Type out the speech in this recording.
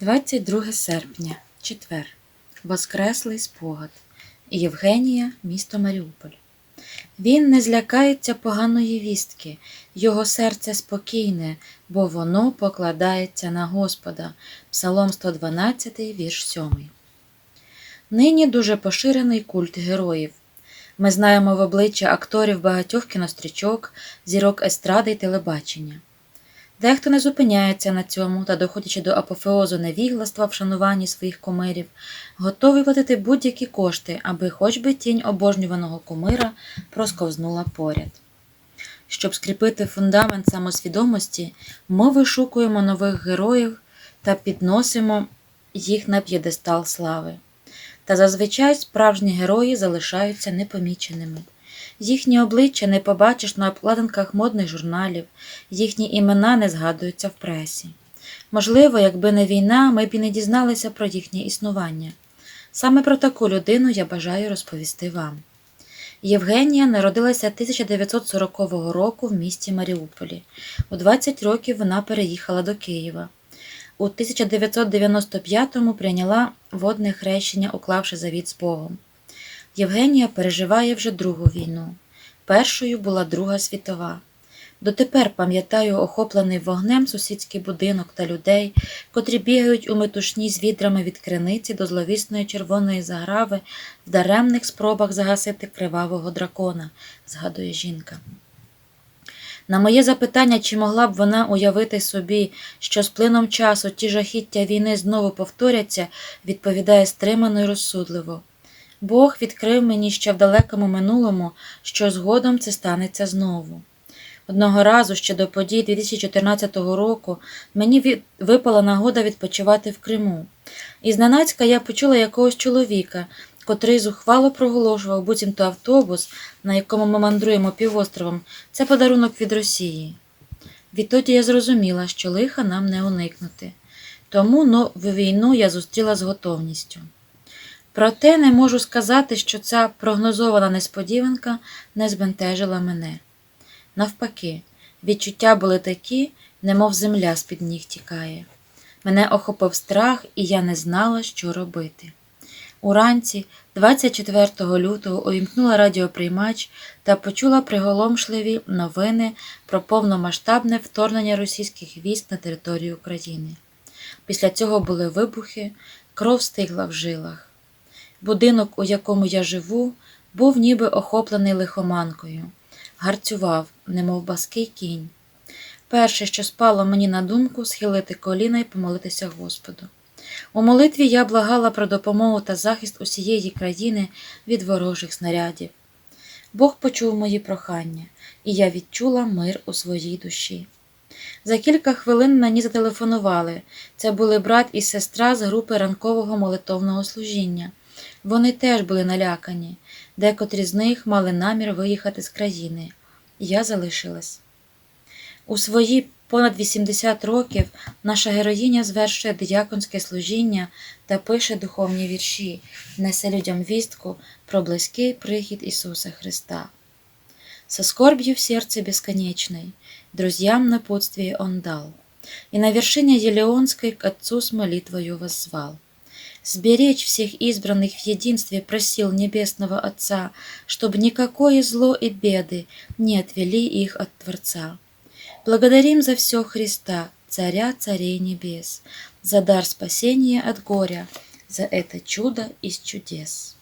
22 серпня, четвер. Воскреслий спогад. Євгенія, місто Маріуполь. Він не злякається поганої вістки, його серце спокійне, бо воно покладається на Господа. Псалом 112, вірш 7. Нині дуже поширений культ героїв. Ми знаємо в обличчя акторів багатьох кінострічок, зірок естради й телебачення. Дехто не зупиняється на цьому та, доходячи до апофеозу невігластва в шануванні своїх кумирів, готовий платити будь-які кошти, аби хоч би тінь обожнюваного кумира просковзнула поряд. Щоб скріпити фундамент самосвідомості, ми вишукуємо нових героїв та підносимо їх на п'єдестал слави. Та зазвичай справжні герої залишаються непоміченими. Їхні обличчя не побачиш на обкладинках модних журналів, їхні імена не згадуються в пресі. Можливо, якби не війна, ми б і не дізналися про їхнє існування. Саме про таку людину я бажаю розповісти вам. Є народилася 1940 року в місті Маріуполі. У 20 років вона переїхала до Києва. У 1995-му прийняла водне хрещення, уклавши завіт з Богом. Євгенія переживає вже другу війну. Першою була Друга світова. Дотепер пам'ятаю охоплений вогнем сусідський будинок та людей, котрі бігають у метушні з відрами від криниці до зловісної червоної заграви в даремних спробах загасити кривавого дракона, згадує жінка. На моє запитання, чи могла б вона уявити собі, що з плином часу ті жахіття війни знову повторяться, відповідає стримано й розсудливо. Бог відкрив мені ще в далекому минулому, що згодом це станеться знову. Одного разу ще до подій 2014 року мені випала нагода відпочивати в Криму. І зненацька я почула якогось чоловіка, котрий зухвало проголошував, буцімто автобус, на якому ми мандруємо півостровом, це подарунок від Росії. Відтоді я зрозуміла, що лиха нам не уникнути. Тому нову війну я зустріла з готовністю. Проте не можу сказати, що ця прогнозована несподіванка не збентежила мене. Навпаки, відчуття були такі, немов земля з-під ніг тікає. Мене охопив страх, і я не знала, що робити. Уранці, 24 лютого, увімкнула радіоприймач та почула приголомшливі новини про повномасштабне вторгнення російських військ на територію України. Після цього були вибухи, кров стигла в жилах. Будинок, у якому я живу, був ніби охоплений лихоманкою, гарцював, немов баский кінь. Перше, що спало мені на думку, схилити коліна і помолитися Господу. У молитві я благала про допомогу та захист усієї країни від ворожих снарядів. Бог почув мої прохання, і я відчула мир у своїй душі. За кілька хвилин мені зателефонували. Це були брат і сестра з групи ранкового молитовного служіння. Вони теж були налякані, декотрі з них мали намір виїхати з країни. Я залишилась. У свої понад 80 років наша героїня звершує дияконське служіння та пише духовні вірші, несе людям вістку про близький прихід Ісуса Христа. Со скорбью в сердце бесконечной, друзьям напутствие Он дал, и на вершине Елеонской к Отцу с молитвою воззвал. Сберечь всех избранных в единстве просил Небесного Отца, чтобы никакое зло и беды не отвели их от Творца. Благодарим за все Христа, Царя царей небес, за дар спасения от горя, за это чудо из чудес.